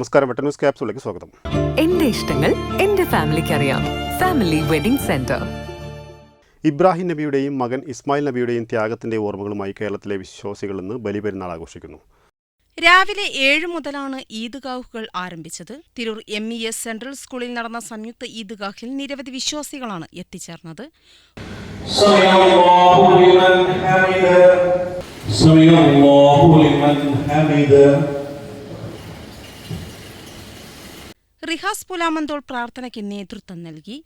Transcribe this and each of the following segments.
നമസ്കാരം. വെട്ടൻ ന്യൂസ് ക്യാപ്സിലേക്ക് സ്വാഗതം. എന്റെ ഇഷ്ടങ്ങൾ എന്റെ ഫാമിലിക്ക് അറിയാം ഫാമിലി വെഡിംഗ് സെന്റർ. ഇബ്രാഹിം നബിയുടെയും മകൻ ഇസ്മായിൽ നബിയുടെയും ത്യാഗത്തിന്റെ ഓർമ്മകളുമായി കേരളത്തിലെ വിശ്വാസികൾ ഇന്ന് ബലിപെരുന്നാൾ ആഘോഷിക്കുന്നു. രാവിലെ ഏഴ് മുതലാണ് ഈദ്ഗാഹുകൾ ആരംഭിച്ചത്. Tirur M E S central സ്കൂളിൽ നടന്ന സംയുക്ത ഈദ്ഗാഹിൽ നിരവധി വിശ്വാസികളാണ് എത്തിച്ചേർന്നത്. സമയം റിഹാസ് പുലാമന്തോൾ പ്രാർത്ഥനയ്ക്ക് നേതൃത്വം നൽകി.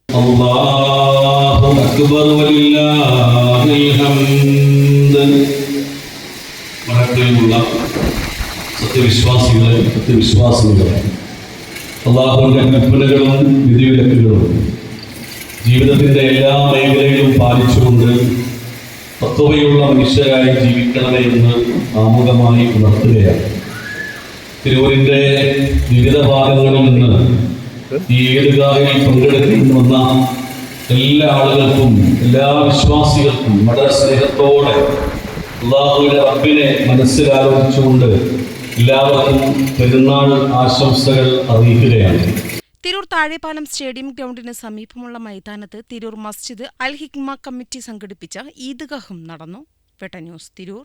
സത്യവിശ്വാസികളെ സത്യവിശ്വാസികളെ. അള്ളാഹുവിന്റെ കൽപ്പനകളും വിധിവിലക്കുകളും ജീവിതത്തിന്റെ എല്ലാ മേഖലയിലും പാലിച്ചുകൊണ്ട് തത്വതയുള്ള മനുഷ്യരായി ജീവിക്കണമെന്ന് ആമുഖമായി ഉണർത്തുകയാണ്. തിരൂരിന്റെ വിവിധ ഭാഗങ്ങളിൽ നിന്ന് ഈ ഏതുകാവിൽ പങ്കെടുക്കുന്ന വന്ന എല്ലാ ആളുകൾക്കും എല്ലാ വിശ്വാസികൾക്കും വളരെ സ്നേഹത്തോടെ അള്ളാഹുവിന്റെ റബ്ബിനെ മനസ്സിലാലോചിച്ചുകൊണ്ട് എല്ലാവർക്കും പെരുന്നാൾ ആശംസകൾ അറിയിക്കുകയാണ്. തിരൂർ താഴെപ്പാലം സ്റ്റേഡിയം ഗ്രൗണ്ടിന് സമീപമുള്ള മൈതാനത്ത് തിരൂർ മസ്ജിദ് അൽ ഹിക്മ കമ്മിറ്റി സംഘടിപ്പിച്ച ഈദ്ഗാഹും നടന്നു. വെട്ട ന്യൂസ് തിരൂർ.